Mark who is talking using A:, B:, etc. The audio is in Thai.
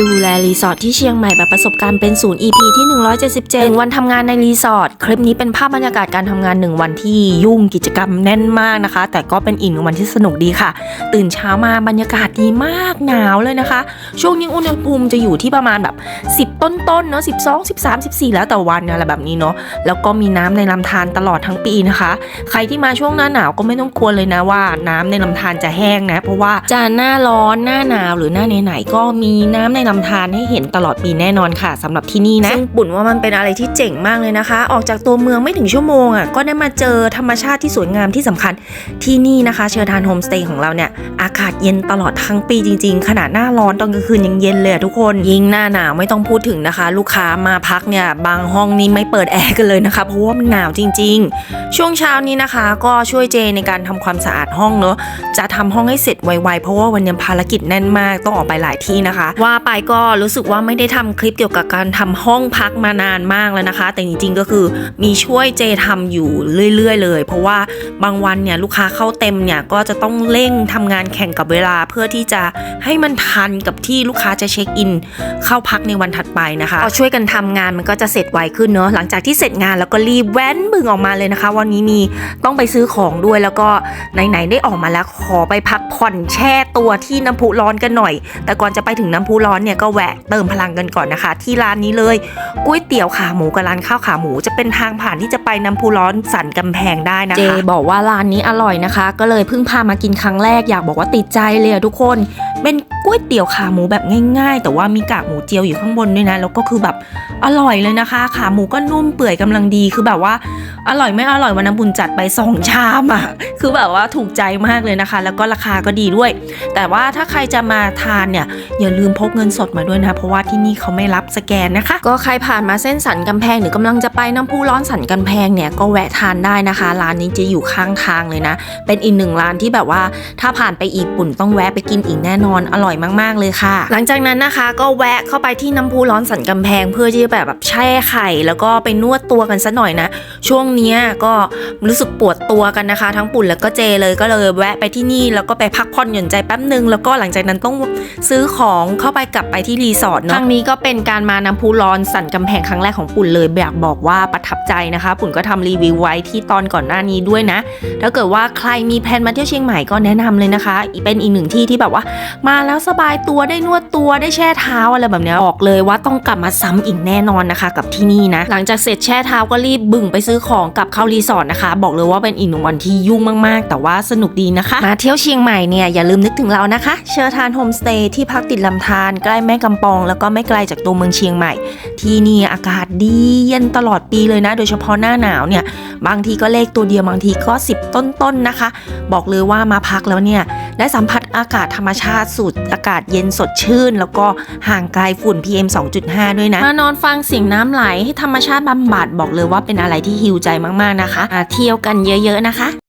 A: ดูแลรีสอร์ทที่เชียงใหม่แบบประสบการณ์เป็นศูนย์ EP ที่ 177วันทำงานในรีสอร์ทคลิปนี้เป็นภาพบรรยากาศการทำงาน 1 วันที่ยุ่งกิจกรรมแน่นมากนะคะ แต่ก็เป็นอีกหนึ่งวันที่สนุกดีค่ะ ตื่นเช้ามาบรรยากาศดีมากหนาวเลยนะคะ ช่วงนี้อุณหภูมิจะอยู่ที่ประมาณแบบ 10 ต้นๆเนาะ12 13 14 แล้วแต่วันอะไรแบบนี้เนาะแล้วก็มีน้ำในลำธารตลอดทั้งปีนะคะ ใครที่มาช่วงหน้าหนาวก็ไม่ต้องกลัวเลยนะว่า น้ำในลำธารจะแห้งนะ เพราะว่าจะหน้าร้อนหน้าหนาวหรือหน้าไหนๆก็มีน้ำในลำธารให้เห็นตลอดปีแน่นอนค่ะสำหรับที่นี่นะซึ่งปุ่นว่ามันเป็นอะไรที่เจ๋งมากเลยนะคะ ออกจากตัวเมืองไม่ถึงชั่วโมงอะก็ได้มาเจอธรรมชาติที่สวยงามที่สำคัญที่นี่นะคะเชอร์ทานโฮมสเตย์ของเราเนี่ยอากาศเย็นตลอดทั้งปีจริง ๆ ขนาดหน้าร้อนตอนกลางคืนยังเย็นเลยอะทุกคนยิ่งหน้าหนาวไม่ต้องพูดถึงนะคะ ลูกค้ามาพักเนี่ยบางห้องนี้ไม่เปิดแอร์กันเลยนะคะเพราะว่ามันหนาวจริง ๆ ช่วงเช้านี้นะคะก็ช่วยเจในการทำความสะอาดห้องเนอะจะทำห้องให้เสร็จไวๆเพราะว่าวันนี้ภารกิจแน่นมากต้องออกไปหลายที่นะคะ ว่าไปก็รู้สึกว่าไม่ได้ทำคลิปเกี่ยวกับการทำห้องพักมานานมากแล้วนะคะ แต่จริงๆก็คือมีช่วยเจทำอยู่เรื่อย ๆ เลย เพราะว่าบางวันเนี่ยลูกค้าเข้าเต็มเนี่ยก็จะต้องเร่งทำงานแข่งกับเวลาเพื่อที่จะให้มันทันกับที่ลูกค้าจะเช็คอิน เข้าพักในวันถัดไปนะคะพอช่วยกันทำงานมันก็จะเสร็จไวขึ้นเนอะหลังจากที่เสร็จงานแล้วก็รีบแว้นบึงออกมาเลยนะคะ วันนี้มีต้องไปซื้อของด้วยแล้วก็ไหนๆได้ออกมาแล้วขอไปพักผ่อนแช่ตัวที่น้ำพุร้อนกันหน่อย แต่ก่อนจะไปถึงน้ำพุร้อนเนี่ยก็แวะเติมพลังกันก่อนนะคะ ที่ร้านนี้เลยก๋วยเตี๋ยวขาหมูกับร้านข้าวขาหมู จะเป็นทางผ่านที่จะไปน้ำพุร้อนสันกำแพงได้นะคะ เจบอกว่าร้านนี้อร่อยนะคะ ก็เลยเพิ่งพามากินครั้งแรกอยากบอกว่าติดใจเลยทุกคน เป็นก๋วยเตี๋ยวขาหมูแบบง่าย ๆ แต่ว่ามีกากหมูเจียวอยู่ข้างบนด้วยนะแล้วก็คือแบบอร่อยเลยนะคะ ขาหมูก็นุ่มเปื่อยกำลังดีคือแบบว่า อร่อยไม่อร่อยวันน้ำบุญจัดไปสองชามอะคือแบบว่าถูกใจมากเลยนะคะ แล้วก็ราคาก็ดีด้วย แต่ว่าถ้าใครจะมาทานเนี่ยอย่าลืมพกเงินสดมาด้วยนะ เพราะว่าที่นี่เขาไม่รับสแกนนะคะ ก็ใครผ่านมาเส้นสันกำแพงหรือกำลังจะไปน้ำพุร้อนสันกำแพงเนี่ยก็แวะทานได้นะคะร้านนี้จะอยู่ข้างทางเลยนะ เป็นอีกหนึ่งร้านที่แบบว่าถ้าผ่านไปอีกปุ่นต้องแวะไปกินอีกแน่นอนอร่อยมาก ๆเลยค่ะ หลังจากนั้นนะคะ ก็แวะเข้าไปที่น้ำพุร้อนสันกำแพง เพื่อที่จะแบบแบบแช่ไข่ แล้วก็ไปนวดตัวกันซะหน่อยนะช่วงเนี้ยก็รู้สึกปวดตัวกันนะคะ ทั้งปุ่นแล้วก็เจเลยก็เลยแวะไปที่นี่แล้วก็ไปพักผ่อนหย่อนใจแป๊บนึงแล้วก็หลังจากนั้นต้องซื้อของเข้าไปกลับไปที่รีสอร์ทเนาะครั้งนี้ก็เป็นการมาน้ำพุร้อนสันกำแพงครั้งแรกของปุ่นเลยอยากบอกว่าประทับใจนะคะ ปุ่นก็ทำรีวิวไว้ที่ตอนก่อนหน้านี้ด้วยนะ ถ้าเกิดว่าใครมีแผนมาเที่ยวเชียงใหม่ก็แนะนำเลยนะคะอีกเป็นอีกหนึ่งที่ที่แบบว่า มาแล้วสบายตัวได้นวดตัวได้แช่เท้าอะไรแบบเนี้ยบอกเลยว่าต้องกลับมาซ้ำอีกแน่นอนนะคะ กับที่นี่นะ หลังจากเสร็จแช่เท้าก็รีบบึ่งไปซื้อของกับเข้ารีสอร์ทนะคะ บอกเลยว่าเป็นอีกหนึ่งวันที่ยุ่งมากๆ แต่ว่าสนุกดีนะคะ มาเที่ยวเชียงใหม่เนี่ยอย่าลืมนึกถึงเรานะคะ เชอร์ทานโฮมสเตย์ที่พักติดลำธารใกล้แม่กำปอง แล้วก็ไม่ไกลจากตัวเมืองเชียงใหม่ ที่นี่อากาศดีเย็นตลอดปีเลยนะ โดยเฉพาะหน้าหนาวเนี่ยบางทีก็เลขตัวเดียวบางทีก็ 10 ต้นๆนนะคะ บอกเลยว่ามาพักแล้วเนี่ย ได้สัมผัสอากาศธรรมชาติสุด อากาศเย็นสดชื่น แล้วก็ห่างไกลฝุ่น PM 2.5 ด้วยนะ มานอนฟังเสียงน้ำไหลให้ธรรมชาติบำบัดบอกเลยว่าเป็นอะไรที่ฮิวใจมากๆนะคะ เที่ยวกันเยอะๆนะคะ